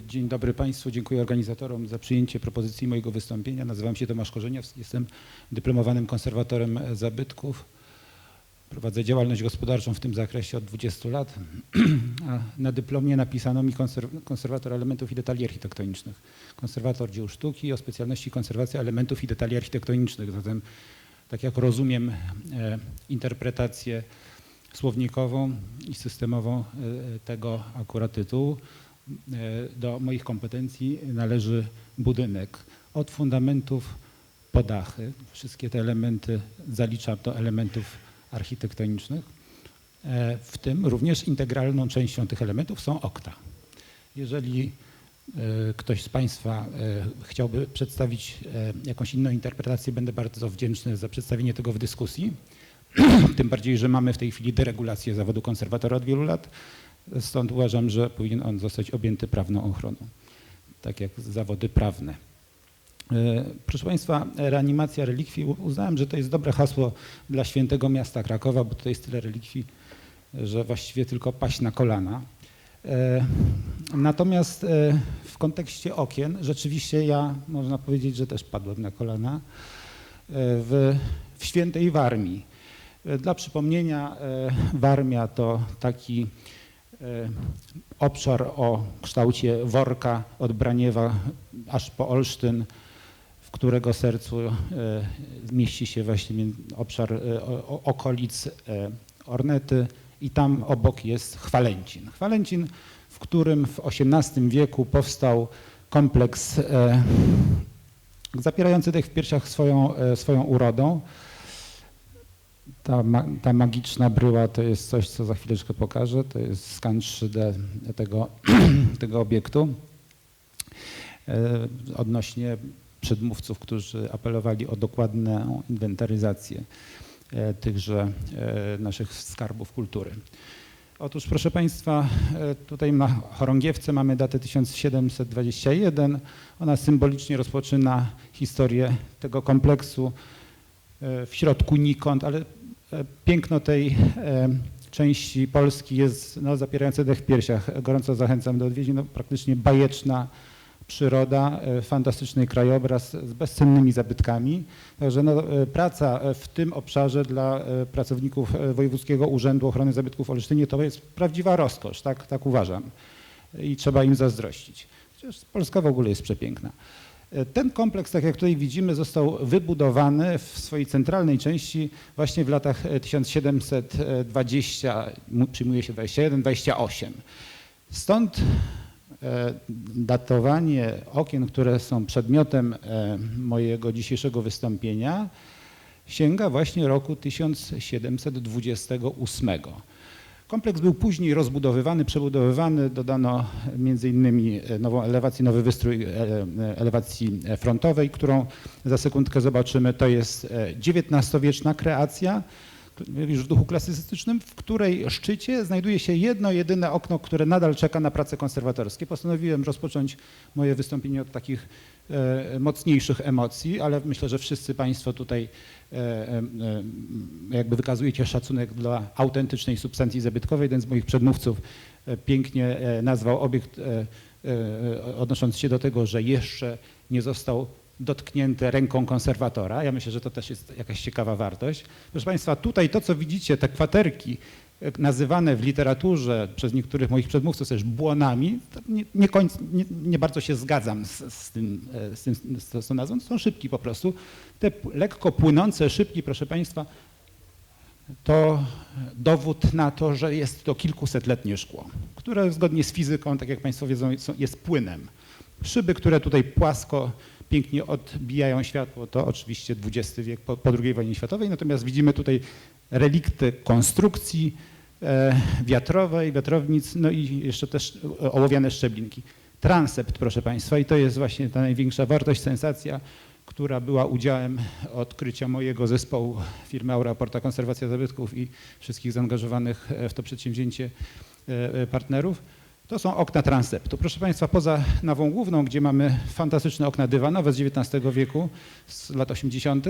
Dzień dobry Państwu, dziękuję organizatorom za przyjęcie propozycji mojego wystąpienia. Nazywam się Tomasz Korzeniowski, jestem dyplomowanym konserwatorem zabytków. Prowadzę działalność gospodarczą w tym zakresie od 20 lat. A na dyplomie napisano mi konserw- konserwator elementów i detali architektonicznych. Konserwator dzieł sztuki o specjalności konserwacja elementów i detali architektonicznych. Zatem, tak jak rozumiem e, interpretację słownikową i systemową e, tego akurat tytułu, do moich kompetencji należy budynek. Od fundamentów po dachy. Wszystkie te elementy zaliczam do elementów architektonicznych. E, W tym również integralną częścią tych elementów są okna. Jeżeli e, ktoś z Państwa e, chciałby przedstawić e, jakąś inną interpretację, będę bardzo wdzięczny za przedstawienie tego w dyskusji. Tym bardziej, że mamy w tej chwili deregulację zawodu konserwatora od wielu lat. Stąd uważam, że powinien on zostać objęty prawną ochroną, tak jak zawody prawne. E, Proszę Państwa, reanimacja relikwii, uznałem, że to jest dobre hasło dla świętego miasta Krakowa, bo tutaj jest tyle relikwii, że właściwie tylko paść na kolana. E, Natomiast e, w kontekście okien, rzeczywiście ja, można powiedzieć, że też padłem na kolana w, w świętej Warmii. Dla przypomnienia, Warmia to taki obszar o kształcie worka od Braniewa aż po Olsztyn, w którego sercu e, mieści się właśnie obszar e, okolic e, Ornety i tam obok jest Chwalęcin. Chwalęcin, w którym w XVIII wieku powstał kompleks e, zapierający dech w piersiach swoją, e, swoją urodą. Ta, ma, ta magiczna bryła to jest coś, co za chwileczkę pokażę. To jest skan 3D tego, tego obiektu. E, Odnośnie przedmówców, którzy apelowali o dokładną inwentaryzację e, tychże e, naszych skarbów kultury. Otóż proszę Państwa, tutaj na chorągiewce mamy datę 1721. Ona symbolicznie rozpoczyna historię tego kompleksu w środku nikąd, ale piękno tej e, części Polski jest no, zapierające dech w piersiach. Gorąco zachęcam do odwiedzin. No, praktycznie bajeczna przyroda, e, fantastyczny krajobraz z bezcennymi zabytkami. Także no, e, praca w tym obszarze dla pracowników Wojewódzkiego Urzędu Ochrony Zabytków w Olsztynie to jest prawdziwa rozkosz, tak, tak uważam. I trzeba im zazdrościć. Chociaż Polska w ogóle jest przepiękna. E, Ten kompleks, tak jak tutaj widzimy, został wybudowany w swojej centralnej części właśnie w latach e, 1720, mu- przyjmuje się 21-28. Stąd e, datowanie okien, które są przedmiotem e, mojego dzisiejszego wystąpienia, sięga właśnie roku 1728. Kompleks był później rozbudowywany, przebudowywany, dodano między innymi e, nową elewację, nowy wystrój e, e, elewacji frontowej, którą za sekundkę zobaczymy. To jest XIX-wieczna kreacja, już w duchu klasycystycznym, w której szczycie znajduje się jedno, jedyne okno, które nadal czeka na prace konserwatorskie. Postanowiłem rozpocząć moje wystąpienie od takich mocniejszych emocji, ale myślę, że wszyscy Państwo tutaj e, e, e, jakby wykazujecie szacunek dla autentycznej substancji zabytkowej. Jeden z moich przedmówców e, pięknie e, nazwał obiekt, e, e, odnosząc się do tego, że jeszcze nie został dotknięte ręką konserwatora. Ja myślę, że to też jest jakaś ciekawa wartość. Proszę Państwa, tutaj to, co widzicie, te kwaterki e, nazywane w literaturze przez niektórych moich przedmówców też błonami, nie, nie, końc, nie, nie bardzo się zgadzam z, z, tym, e, z, tym, z nazwą. Są szybki po prostu. Te lekko płynące szybki, proszę Państwa, to dowód na to, że jest to kilkusetletnie szkło, które zgodnie z fizyką, tak jak Państwo wiedzą, jest płynem. Szyby, które tutaj płasko, pięknie odbijają światło, to oczywiście XX wiek po, po II wojnie światowej, natomiast widzimy tutaj relikty konstrukcji wiatrowej, wiatrownic, no i jeszcze też e, ołowiane szczeblinki. Transept, proszę Państwa, i to jest właśnie ta największa wartość, sensacja, która była udziałem odkrycia mojego zespołu firmy Aura Porta Konserwacja Zabytków i wszystkich zaangażowanych e, w to przedsięwzięcie e, e, partnerów. To są okna transeptu. Proszę Państwa, poza nawą główną, gdzie mamy fantastyczne okna dywanowe z XIX wieku, z lat 80.,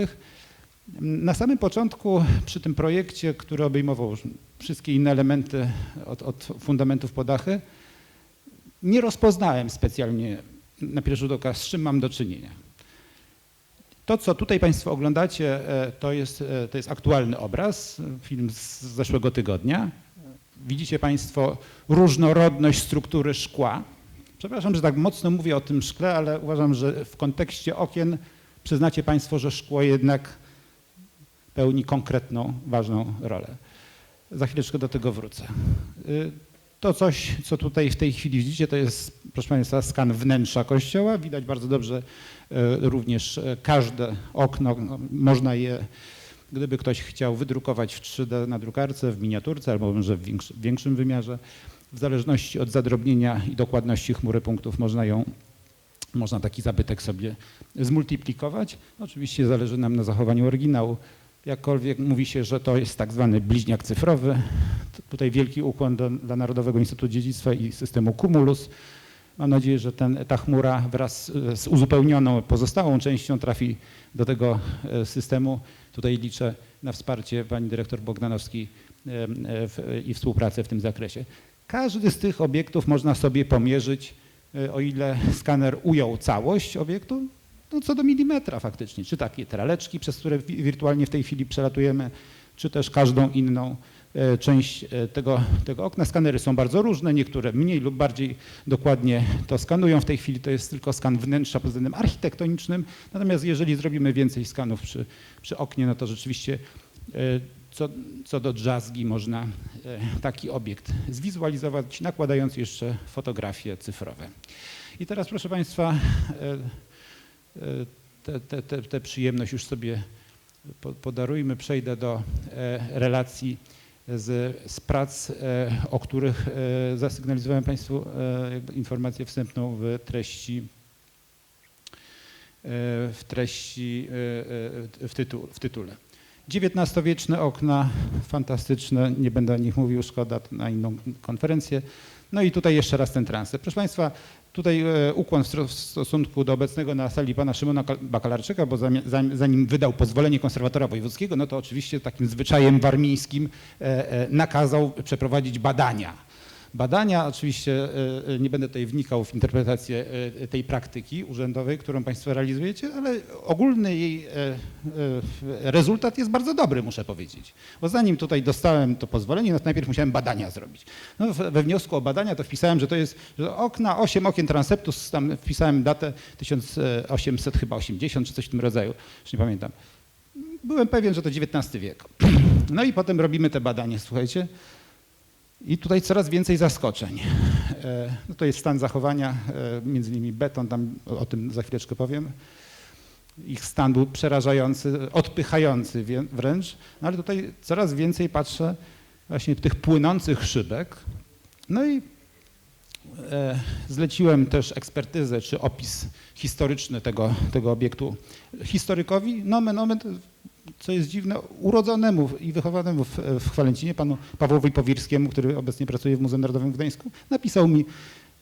na samym początku przy tym projekcie, który obejmował wszystkie inne elementy od, od fundamentów po dachy, nie rozpoznałem specjalnie na pierwszy rzut oka, z czym mam do czynienia. To, co tutaj Państwo oglądacie, e, to jest, e, to jest aktualny obraz, film z zeszłego tygodnia. Widzicie Państwo różnorodność struktury szkła. Przepraszam, że tak mocno mówię o tym szkle, ale uważam, że w kontekście okien przyznacie Państwo, że szkło jednak pełni konkretną, ważną rolę. Za chwileczkę do tego wrócę. Y, To coś, co tutaj w tej chwili widzicie, to jest, proszę Państwa, skan wnętrza kościoła. Widać bardzo dobrze y, również y, każde okno. No, Można je, gdyby ktoś chciał wydrukować w 3D na drukarce, w miniaturce albo może w większy- w większym wymiarze. W zależności od zadrobnienia i dokładności chmury punktów można ją można taki zabytek sobie zmultiplikować. Oczywiście zależy nam na zachowaniu oryginału. Jakkolwiek mówi się, że to jest tak zwany bliźniak cyfrowy. Tutaj wielki ukłon do, dla Narodowego Instytutu Dziedzictwa i systemu Cumulus. Mam nadzieję, że ten, ta chmura wraz z uzupełnioną pozostałą częścią trafi do tego e, systemu. Tutaj liczę na wsparcie pani dyrektor Bogdanowskiej e, e, i współpracę w tym zakresie. Każdy z tych obiektów można sobie pomierzyć, o ile skaner ujął całość obiektu, no co do milimetra faktycznie, czy takie traleczki, przez które wi- wirtualnie w tej chwili przelatujemy, czy też każdą inną e, część e, tego, tego okna. Skanery są bardzo różne, niektóre mniej lub bardziej dokładnie to skanują. W tej chwili to jest tylko skan wnętrza pod względem architektonicznym, natomiast jeżeli zrobimy więcej skanów przy, przy oknie, no to rzeczywiście e, co, co do drzazgi można taki obiekt zwizualizować, nakładając jeszcze fotografie cyfrowe. I teraz proszę Państwa, tę te, te przyjemność już sobie po- podarujmy. Przejdę do e, relacji z, z prac, e, o których e, zasygnalizowałem Państwu e, informację wstępną w treści e, w treści, e, e, w, tytu, w tytule. XIX-wieczne okna, fantastyczne, nie będę o nich mówił, szkoda na inną konferencję. No i tutaj jeszcze raz ten transept. Proszę Państwa, tutaj e, ukłon w stosunku do obecnego na sali pana Szymona Kal- Bakalarczyka, bo zanim wydał pozwolenie konserwatora wojewódzkiego, no to oczywiście takim zwyczajem warmińskim e, e, nakazał przeprowadzić badania. Badania, oczywiście e, e, nie będę tutaj wnikał w interpretację e, tej praktyki urzędowej, którą Państwo realizujecie, ale ogólny jej rezultat jest bardzo dobry, muszę powiedzieć. Bo zanim tutaj dostałem to pozwolenie, no to najpierw musiałem badania zrobić. No, we wniosku o badania to wpisałem, że to jest że okna, 8 okien transeptus, tam wpisałem datę 1800 chyba 80 czy coś w tym rodzaju, już nie pamiętam. Byłem pewien, że to XIX wiek. No i potem robimy te badania, słuchajcie. I tutaj coraz więcej zaskoczeń. E, No to jest stan zachowania, e, między innymi beton, tam o tym za chwileczkę powiem. Ich stan był przerażający, odpychający wręcz, no ale tutaj coraz więcej patrzę właśnie tych płynących szybek. No i e, zleciłem też ekspertyzę czy opis historyczny tego, tego obiektu historykowi, nomen omen, co jest dziwne, urodzonemu i wychowanemu w, w panu Pawłowi Powirskiemu, który obecnie pracuje w Muzeum Narodowym w Gdańsku, napisał mi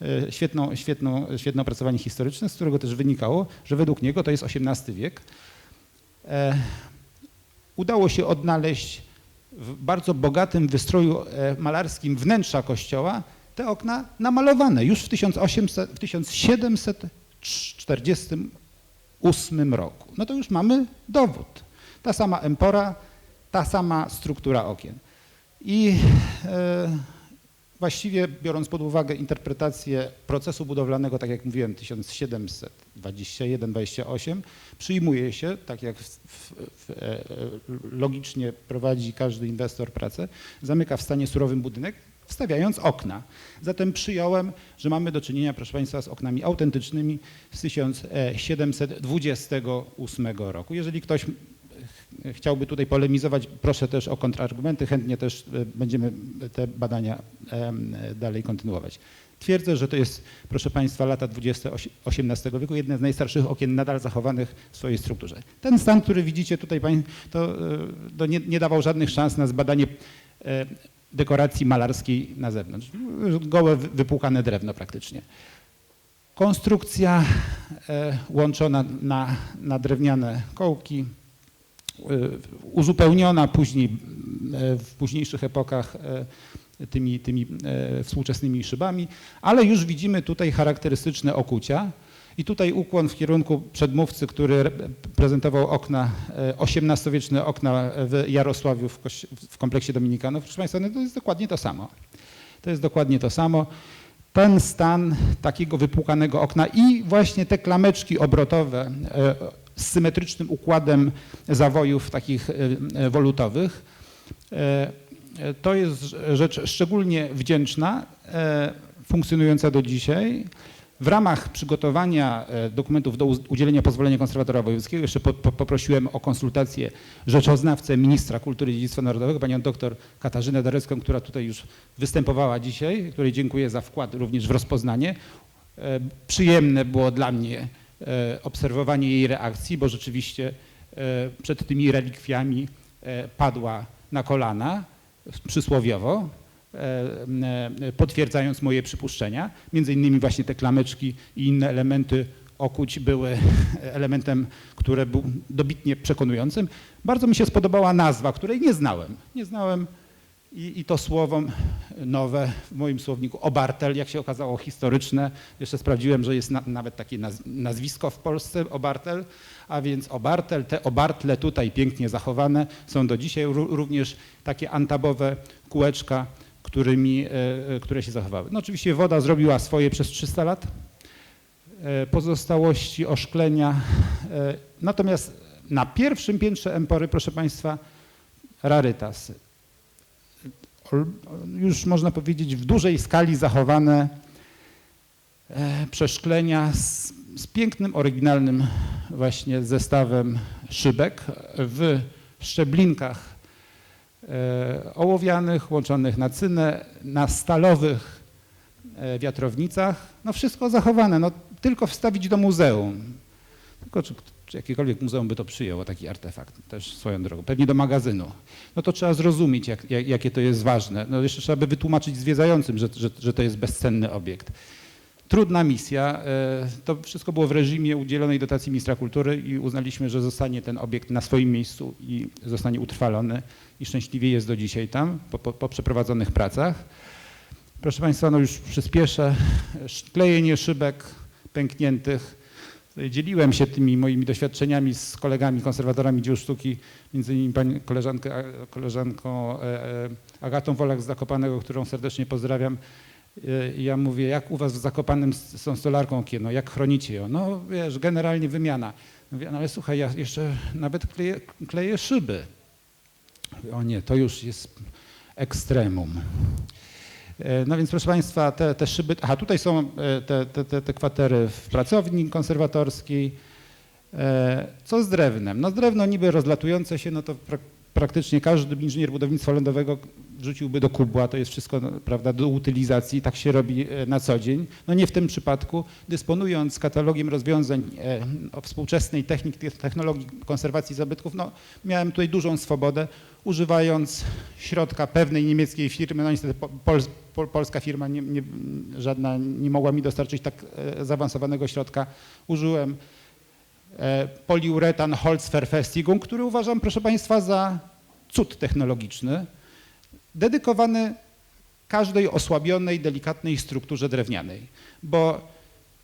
e, świetną, świetną, świetne opracowanie historyczne, z którego też wynikało, że według niego to jest XVIII wiek. E, udało się odnaleźć w bardzo bogatym wystroju e, malarskim wnętrza kościoła te okna namalowane już w, 1800, w 1748 roku. No to już mamy dowód. Ta sama empora, ta sama struktura okien. I e, właściwie biorąc pod uwagę interpretację procesu budowlanego, tak jak mówiłem, 1721-28, przyjmuje się, tak jak w, w, w, e, logicznie prowadzi każdy inwestor pracę, zamyka w stanie surowym budynek, wstawiając okna. Zatem przyjąłem, że mamy do czynienia, proszę Państwa, z oknami autentycznymi z 1728 roku. Jeżeli ktoś chciałby tutaj polemizować, proszę też o kontrargumenty, chętnie też e, będziemy te badania dalej kontynuować. Twierdzę, że to jest, proszę Państwa, lata 20 osi- XVIII wieku, jedne z najstarszych okien nadal zachowanych w swojej strukturze. Ten stan, który widzicie tutaj, to, e, to nie, nie dawał żadnych szans na zbadanie e, dekoracji malarskiej na zewnątrz. Gołe, wy- wypłukane drewno praktycznie. Konstrukcja łączona na, na drewniane kołki, uzupełniona później, e, w późniejszych epokach e, tymi, tymi współczesnymi szybami, ale już widzimy tutaj charakterystyczne okucia. I tutaj ukłon w kierunku przedmówcy, który re- prezentował okna, XVIII-wieczne okna w Jarosławiu w, w kompleksie Dominikanów. Proszę Państwa, no to jest dokładnie to samo. To jest dokładnie to samo. Ten stan takiego wypłukanego okna i właśnie te klameczki obrotowe z symetrycznym układem zawojów takich e, e, wolutowych, e, to jest rzecz szczególnie wdzięczna, funkcjonująca do dzisiaj. W ramach przygotowania dokumentów do udzielenia pozwolenia konserwatora wojewódzkiego jeszcze po, po, poprosiłem o konsultację rzeczoznawcę ministra kultury i dziedzictwa narodowego, panią doktor Katarzynę Darecką, która tutaj już występowała dzisiaj, której dziękuję za wkład również w rozpoznanie. Przyjemne było dla mnie obserwowanie jej reakcji, bo rzeczywiście e, przed tymi relikwiami e, padła na kolana, przysłowiowo, e, e, potwierdzając moje przypuszczenia. Między innymi właśnie te klameczki i inne elementy okuć były elementem, które był dobitnie przekonującym. Bardzo mi się spodobała nazwa, której nie znałem. Nie znałem i, i to słowo nowe w moim słowniku, obartel, jak się okazało historyczne. Jeszcze sprawdziłem, że jest na, nawet takie naz, nazwisko w Polsce, obartel, a więc obartel, te obartle tutaj pięknie zachowane są do dzisiaj ró- również takie antabowe kółeczka, którymi, e, e, które się zachowały. No oczywiście woda zrobiła swoje przez 300 lat, e, pozostałości oszklenia. Natomiast na pierwszym piętrze Empory, proszę Państwa, rarytas. Już można powiedzieć w dużej skali zachowane e, przeszklenia z, z pięknym, oryginalnym właśnie zestawem szybek w szczeblinkach e, ołowianych, łączonych na cynę, na stalowych e, wiatrownicach. No wszystko zachowane, no tylko wstawić do muzeum. Tylko czy, czy jakiekolwiek muzeum by to przyjęło, taki artefakt, też swoją drogą, pewnie do magazynu. No to trzeba zrozumieć, jak, jak, jakie to jest ważne. No jeszcze trzeba by wytłumaczyć zwiedzającym, że, że, że to jest bezcenny obiekt. Trudna misja. e, To wszystko było w reżimie udzielonej dotacji ministra kultury i uznaliśmy, że zostanie ten obiekt na swoim miejscu i zostanie utrwalony i szczęśliwie jest do dzisiaj tam po, po, po przeprowadzonych pracach. Proszę Państwa, no już przyspieszę. Klejenie szybek pękniętych. Dzieliłem się tymi moimi doświadczeniami z kolegami, konserwatorami dzieł sztuki, między innymi pani koleżankę, koleżanką e, e, Agatą Wolak z Zakopanego, którą serdecznie pozdrawiam. E, ja mówię, jak u was w Zakopanem tą stolarką okien, jak chronicie ją? No wiesz, generalnie wymiana. Mówię, no ale słuchaj, ja jeszcze nawet kleję, kleję szyby. Mówię, o nie, to już jest ekstremum. E, No więc proszę Państwa, te, te szyby, tutaj są e, te, te, te, te kwatery w pracowni konserwatorskiej. E, Co z drewnem? No drewno niby rozlatujące się, no to pra, praktycznie każdy inżynier budownictwa lądowego wrzuciłby do kubła, to jest wszystko no, prawda, do utylizacji, tak się robi na co dzień. No nie w tym przypadku. Dysponując katalogiem rozwiązań e, o współczesnej technik, technologii konserwacji zabytków, no miałem tutaj dużą swobodę, używając środka pewnej niemieckiej firmy, no niestety po- pol, pol, polska firma nie, nie, żadna nie mogła mi dostarczyć tak e, zaawansowanego środka. Użyłem e, poliuretan Holzverfestigung, który uważam, proszę Państwa, za cud technologiczny, dedykowany każdej osłabionej, delikatnej strukturze drewnianej, bo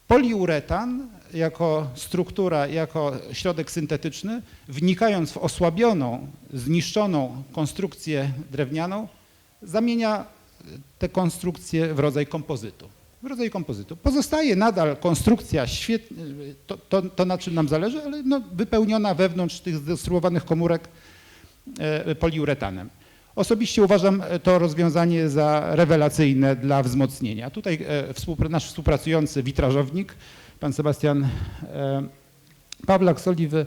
poliuretan jako struktura, jako środek syntetyczny, wnikając w osłabioną, zniszczoną konstrukcję drewnianą, zamienia tę konstrukcję w rodzaj kompozytu. W rodzaj kompozytu. Pozostaje nadal konstrukcja, świetnie, to, to, to na czym nam zależy, ale no, wypełniona wewnątrz tych zdestruowanych komórek e, poliuretanem. Osobiście uważam to rozwiązanie za rewelacyjne dla wzmocnienia. Tutaj e, nasz współpracujący witrażownik, pan Sebastian e, Pawlak z Oliwy,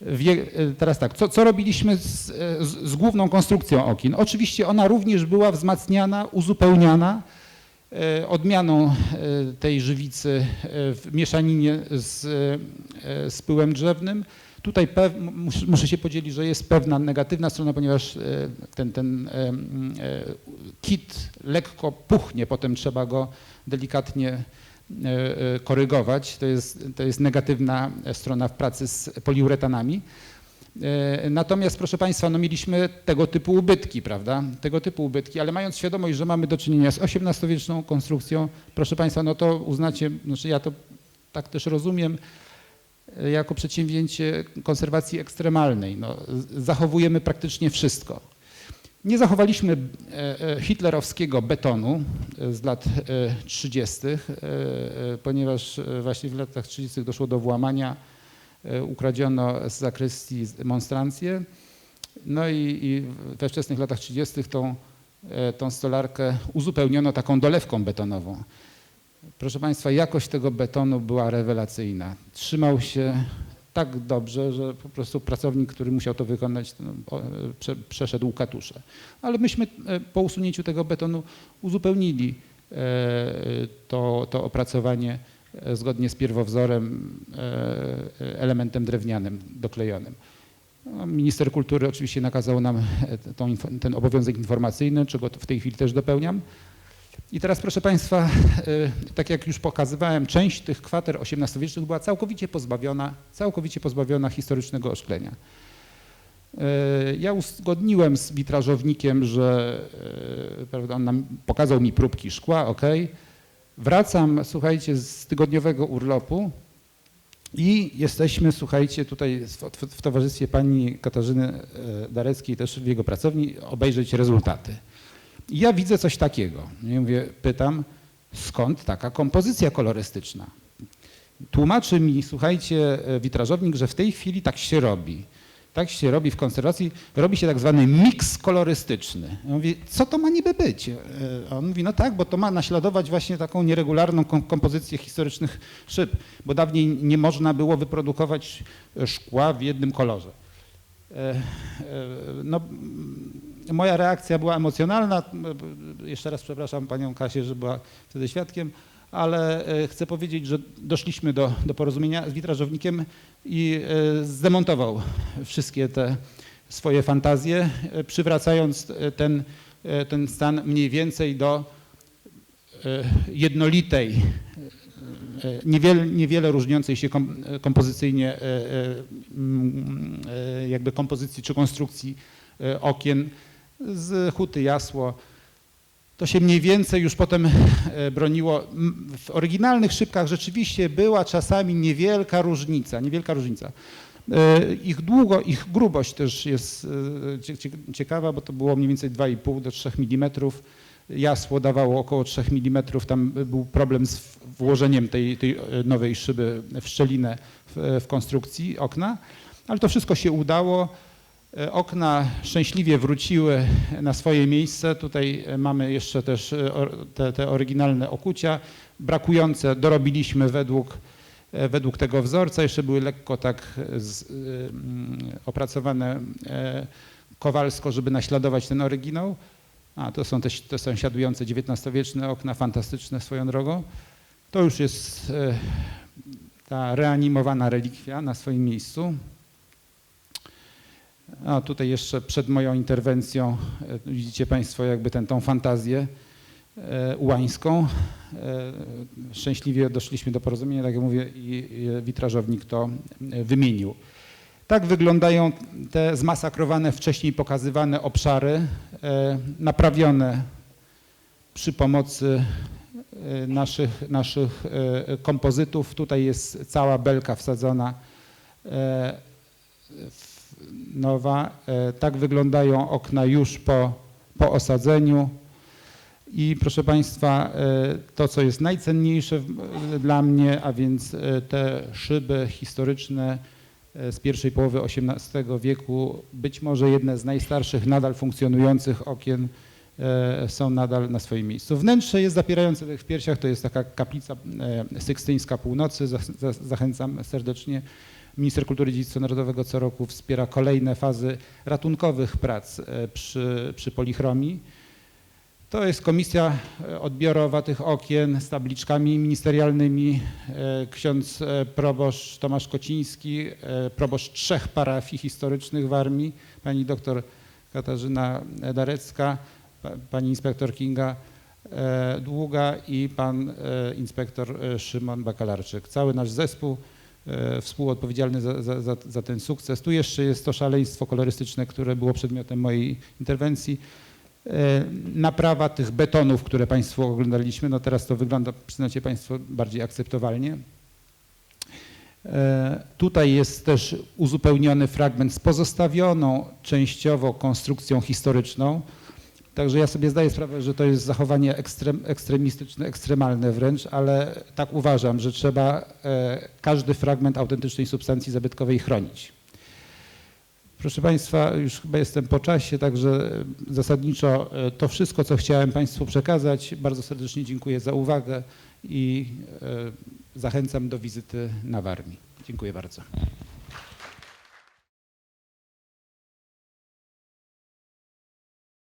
wie, e, teraz tak, co, co robiliśmy z, e, z, z główną konstrukcją okien? Oczywiście ona również była wzmacniana, uzupełniana e, odmianą e, tej żywicy e, w mieszaninie z, e, z pyłem drzewnym. Tutaj muszę się podzielić, że jest pewna negatywna strona, ponieważ e, ten, ten e, kit lekko puchnie, potem trzeba go delikatnie e, korygować. To jest, to jest negatywna strona w pracy z poliuretanami. Natomiast, proszę Państwa, no mieliśmy tego typu ubytki, prawda? Tego typu ubytki, ale mając świadomość, że mamy do czynienia z XVIII-wieczną konstrukcją, proszę Państwa, no to uznacie, znaczy ja to tak też rozumiem, jako przedsięwzięcie konserwacji ekstremalnej. No, zachowujemy praktycznie wszystko. Nie zachowaliśmy e, e, hitlerowskiego betonu e, z lat e, 30., e, e, ponieważ e, właśnie w latach 30. doszło do włamania, e, ukradziono z zakrystii monstrancję. No i, i we wczesnych latach 30. Tą, e, tą stolarkę uzupełniono taką dolewką betonową. Proszę Państwa, jakość tego betonu była rewelacyjna. Trzymał się tak dobrze, że po prostu pracownik, który musiał to wykonać, no, e, prze, przeszedł katusze. Ale myśmy e, po usunięciu tego betonu uzupełnili e, to, to opracowanie zgodnie z pierwowzorem elementem drewnianym doklejonym. No, Minister kultury oczywiście nakazał nam ten obowiązek informacyjny, czego w tej chwili też dopełniam. I teraz, proszę Państwa, y, tak jak już pokazywałem, część tych kwater XVIII-wiecznych była całkowicie pozbawiona, całkowicie pozbawiona historycznego oszklenia. Y, Ja uzgodniłem z witrażownikiem, że y, prawda, on nam pokazał mi próbki szkła, ok. Wracam, słuchajcie, z tygodniowego urlopu i jesteśmy, słuchajcie, tutaj w, towarzystwie pani Katarzyny Dareckiej, też w jego pracowni, obejrzeć rezultaty. I ja widzę coś takiego. Mówię, pytam, skąd taka kompozycja kolorystyczna? Tłumaczy mi, słuchajcie, e, witrażownik, że w tej chwili tak się robi. Tak się robi w konserwacji, robi się tak zwany miks kolorystyczny. Ja mówię, co to ma niby być? E, A on mówi, no tak, bo to ma naśladować właśnie taką nieregularną kom- kompozycję historycznych szyb, bo dawniej nie można było wyprodukować szkła w jednym kolorze. E, No, moja reakcja była emocjonalna. Jeszcze raz przepraszam panią Kasię, że była wtedy świadkiem, ale e, chcę powiedzieć, że doszliśmy do, do porozumienia z witrażownikiem i e, zdemontował wszystkie te swoje fantazje, e, przywracając ten, ten stan mniej więcej do jednolitej, niewiele, niewiele różniącej się kom, kompozycyjnie jakby kompozycji czy konstrukcji okien z huty jasło. To się mniej więcej już potem e, broniło. W oryginalnych szybkach rzeczywiście była czasami niewielka różnica, niewielka różnica. E, Ich długo, ich grubość też jest e, cie- cie- ciekawa, bo to było mniej więcej 2,5 do 3 mm. Jasło dawało około 3 mm. Tam był problem z włożeniem tej, tej nowej szyby w szczelinę w, w konstrukcji okna, ale to wszystko się udało. E, Okna szczęśliwie wróciły na swoje miejsce. Tutaj e, mamy jeszcze też e, te, te oryginalne okucia. Brakujące dorobiliśmy według, według tego wzorca. Jeszcze były lekko tak z, mm, opracowane kowalsko, żeby naśladować ten oryginał. A to są te, te sąsiadujące XIX-wieczne okna, fantastyczne swoją drogą. To już jest ta reanimowana relikwia na swoim miejscu. A tutaj jeszcze przed moją interwencją e, widzicie Państwo jakby tę tą fantazję e, ułańską. E, Szczęśliwie doszliśmy do porozumienia, tak jak mówię, i witrażownik to wymienił. Tak wyglądają te zmasakrowane, wcześniej pokazywane obszary, naprawione przy pomocy naszych, naszych kompozytów. Tutaj jest cała belka wsadzona w- nowa. E, Tak wyglądają okna już po, po osadzeniu. I proszę Państwa, e, to co jest najcenniejsze w- dla mnie, a więc e, te szyby historyczne e, z pierwszej połowy XVIII wieku, być może jedne z najstarszych nadal funkcjonujących okien e, są nadal na swoim miejscu. Wnętrze jest zapierające w piersiach, to jest taka kaplica e, sykstyńska północy, Zach- za- zachęcam serdecznie. Minister Kultury i Dziedzictwa Narodowego co roku wspiera kolejne fazy ratunkowych prac e, przy, przy polichromii. To jest komisja e, odbiorowa tych okien z tabliczkami ministerialnymi. E, Ksiądz proboszcz Tomasz Kociński, proboszcz trzech parafii historycznych w armii, pani doktor Katarzyna Darecka, pa- pani inspektor Kinga Długa i pan inspektor Szymon Bakalarczyk. Cały nasz zespół współodpowiedzialny za, za, za, za ten sukces. Tu jeszcze jest to szaleństwo kolorystyczne, które było przedmiotem mojej interwencji. E, Naprawa tych betonów, które Państwo oglądaliśmy, no teraz to wygląda, przyznacie Państwo, bardziej akceptowalnie. E, Tutaj jest też uzupełniony fragment z pozostawioną częściowo konstrukcją historyczną. Także ja sobie zdaję sprawę, że to jest zachowanie ekstrem, ekstremistyczne, ekstremalne wręcz, ale tak uważam, że trzeba e, każdy fragment autentycznej substancji zabytkowej chronić. Proszę Państwa, już chyba jestem po czasie, także zasadniczo e, to wszystko, co chciałem Państwu przekazać. Bardzo serdecznie dziękuję za uwagę i e, zachęcam do wizyty na Warmii. Dziękuję bardzo.